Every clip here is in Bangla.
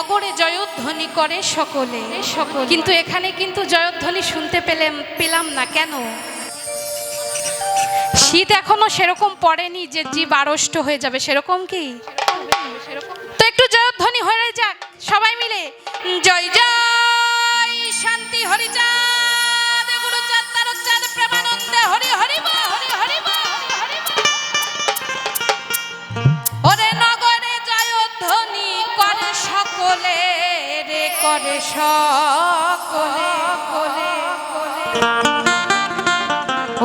নগরে জয়ধ্বনি করে সকলে। সকল কিন্তু এখানে কিন্তু জয়ধ্বনি শুনতে পেলাম পেলাম না, কেন? শীত এখনও সেরকম পড়েনি যে জি আড়ষ্ট হয়ে যাবে, সেরকম কি? তো একটু জয়ধ্বনি হয়ে যাক, সবাই মিলে। জয় জয়, শান্তি হরিজা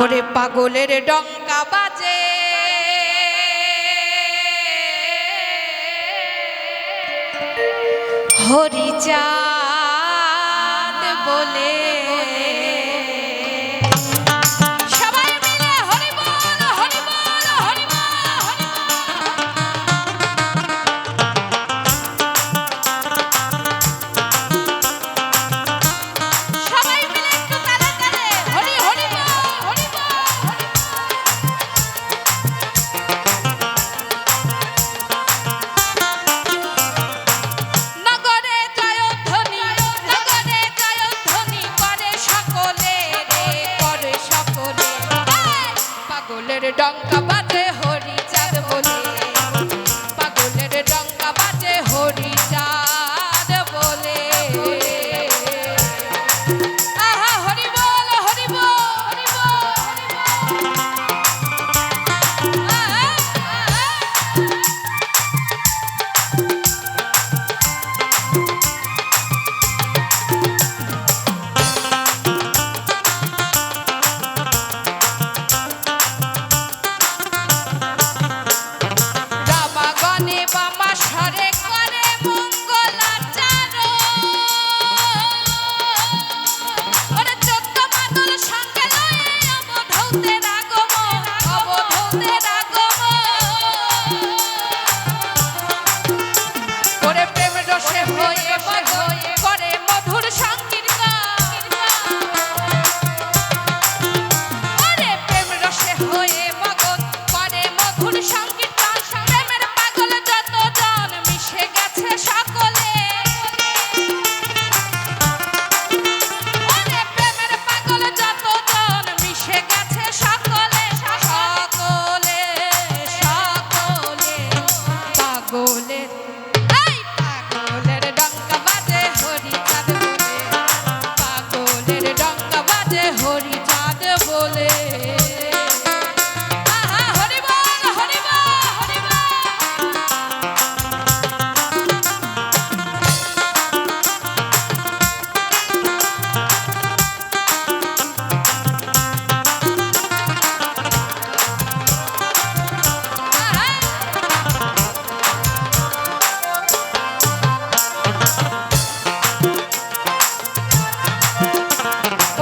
ওরে পাগলের ডঙ্কা বাজে। হরিচাঁদ বলে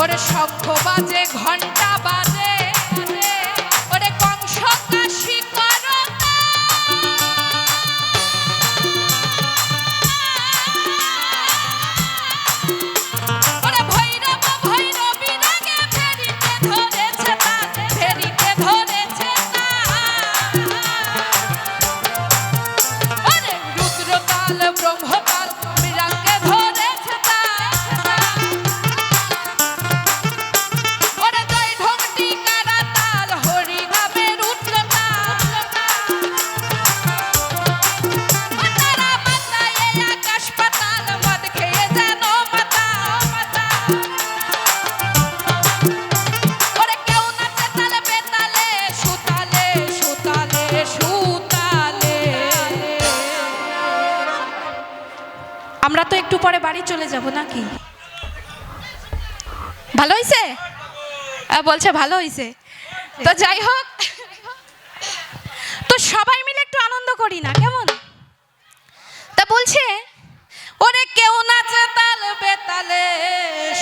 ওর সভ্য বাজে ঘণ্টা যাব নাকি? ভালো হয়েছে বলছে ভালো হয়েছে তো যাই হোক, তো সবাই মিলে একটু আনন্দ করি না, কেমন? তা বলছে, ওরে কেউ নাচে তাল বেতালে,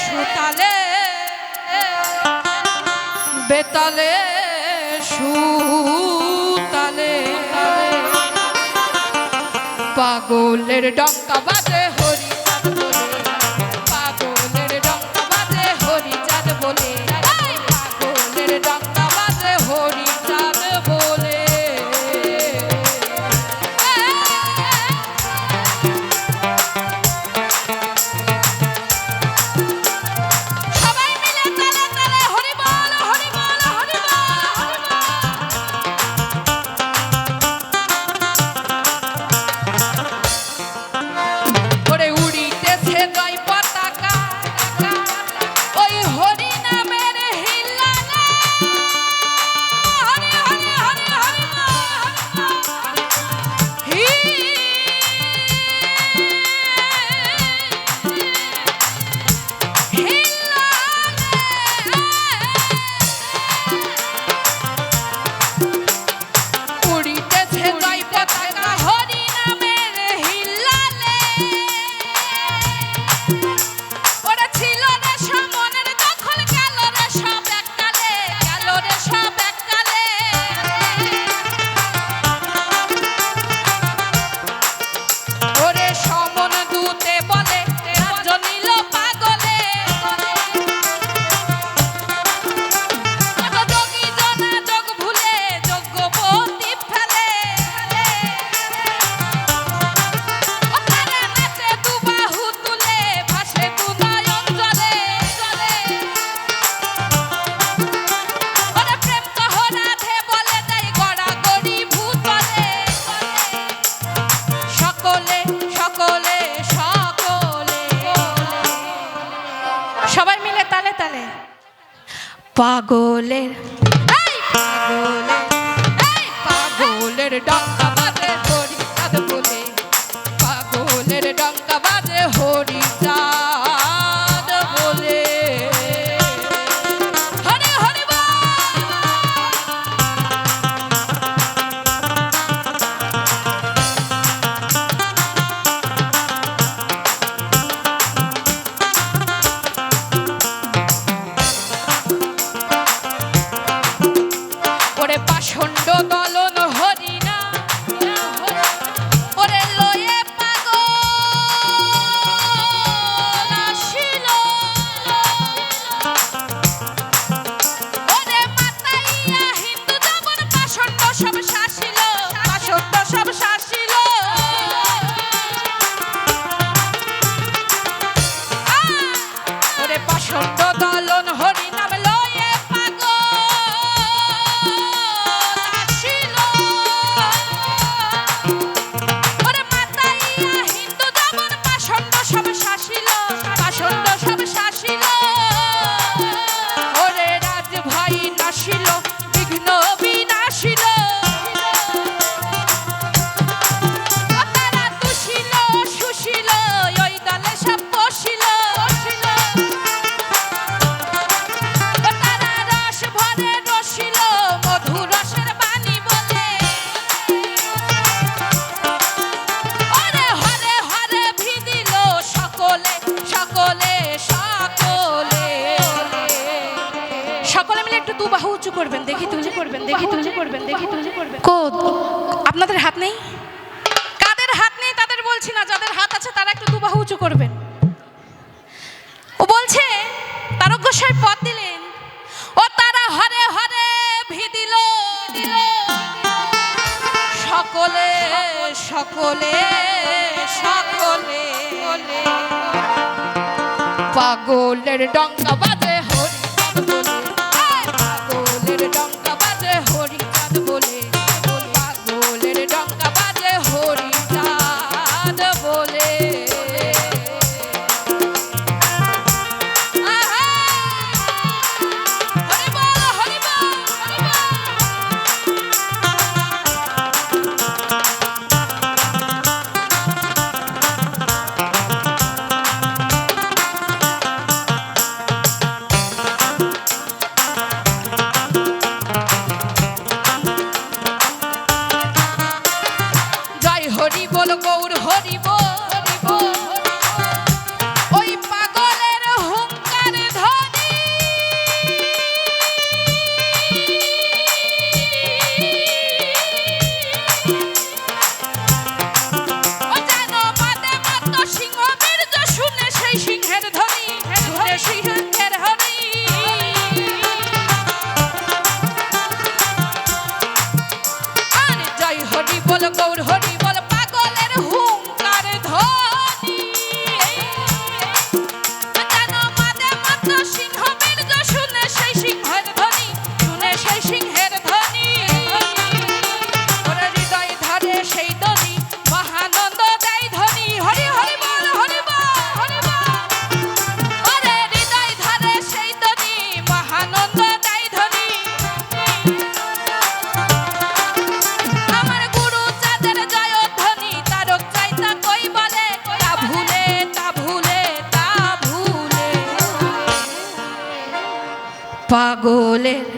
সুতালে বেতালে, সুতালে। পাগলের ডঙ্কা বাজে ডাক আপনাদের হাত নেই? কাদের হাত নেই তাদের বলছি না, যাদের হাত আছে তারা একটু দুবাহু উঁচু করবেন। ও বলছে তারক গোসাই পথ দিলেন। ও তারা হরে হরে ভিদিল সকলে সকলে সকলে। পাগলের ডঙ্গা Amén.